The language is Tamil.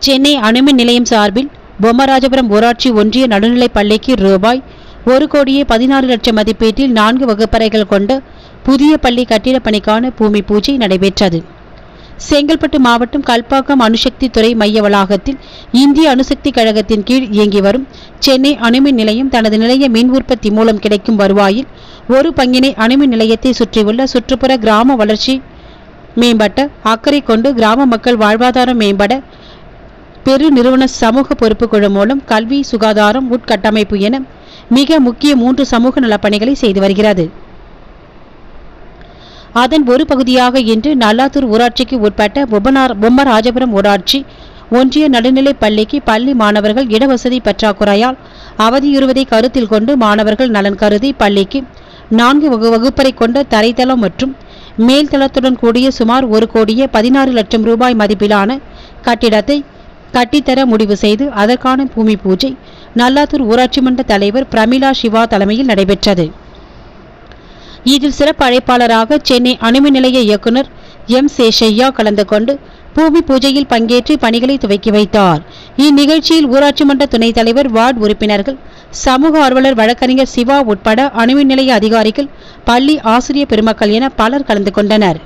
சென்னை அணுமின் நிலையம் சார்பில் பொம்மராஜபுரம் ஊராட்சி ஒன்றிய நடுநிலைப் பள்ளிக்கு ரூபாய் ஒரு கோடியே பதினாறு லட்சம் மதிப்பீட்டில் நான்கு வகுப்பறைகள் கொண்ட புதிய பள்ளி கட்டிடப் பணிக்கான பூமி பூஜை நடைபெற்றது. செங்கல்பட்டு மாவட்டம் கல்பாக்கம் அணுசக்தி துறை மைய வளாகத்தில் இந்திய அணுசக்தி கழகத்தின் கீழ் இயங்கி வரும் சென்னை அணுமின் நிலையம் தனது நிலைய மின் உற்பத்தி மூலம் கிடைக்கும் வருவாயில் ஒரு பங்கினை அணுமின் நிலையத்தை சுற்றியுள்ள சுற்றுப்புற கிராம வளர்ச்சி மேம்பட்ட அக்கறை கொண்டு கிராம மக்கள் வாழ்வாதாரம் மேம்பட பெருநிறுவன சமூக பொறுப்பு குழு மூலம் கல்வி சுகாதாரம் உட்கட்டமைப்பு என மிக முக்கிய மூன்று சமூக நலப்பணிகளை செய்து வருகிறது. அதன் ஒரு பகுதியாக இன்று நல்லாத்தூர் ஊராட்சிக்கு உட்பட்ட பொம்மனார் பொம்மராஜபுரம் ஊராட்சி ஒன்றிய நடுநிலைப் பள்ளிக்கு பள்ளி மாணவர்கள் இடவசதி பற்றாக்குறையால் அவதியுறுவதை கருத்தில் கொண்டு மாணவர்கள் நலன் கருதி பள்ளிக்கு நான்கு வகு வகுப்பறை கொண்ட தரைத்தளம் மற்றும் மேல்தளத்துடன் கூடிய சுமார் ஒரு கோடியே பதினாறு லட்சம் ரூபாய் மதிப்பிலான கட்டிடத்தை கட்டித்தர முடிவு செய்து அதற்கான பூமி பூஜை நல்லாத்தூர் ஊராட்சி மன்ற தலைவர் பிரமிளா சிவா தலைமையில் நடைபெற்றது. இதில் சிறப்பு அழைப்பாளராக சென்னை அணுமின் நிலைய இயக்குனர் எம் சேஷையா கலந்து கொண்டு பூமி பூஜையில் பங்கேற்று பணிகளை துவக்கி வைத்தார். இந்நிகழ்ச்சியில் ஊராட்சி மன்ற துணைத் தலைவர் வார்டு உறுப்பினர்கள் சமூக ஆர்வலர் வழக்கறிஞர் சிவா உட்பட அணுமின் நிலைய அதிகாரிகள் பள்ளி ஆசிரியர் பெருமக்கள் என பலர் கலந்து கொண்டனர்.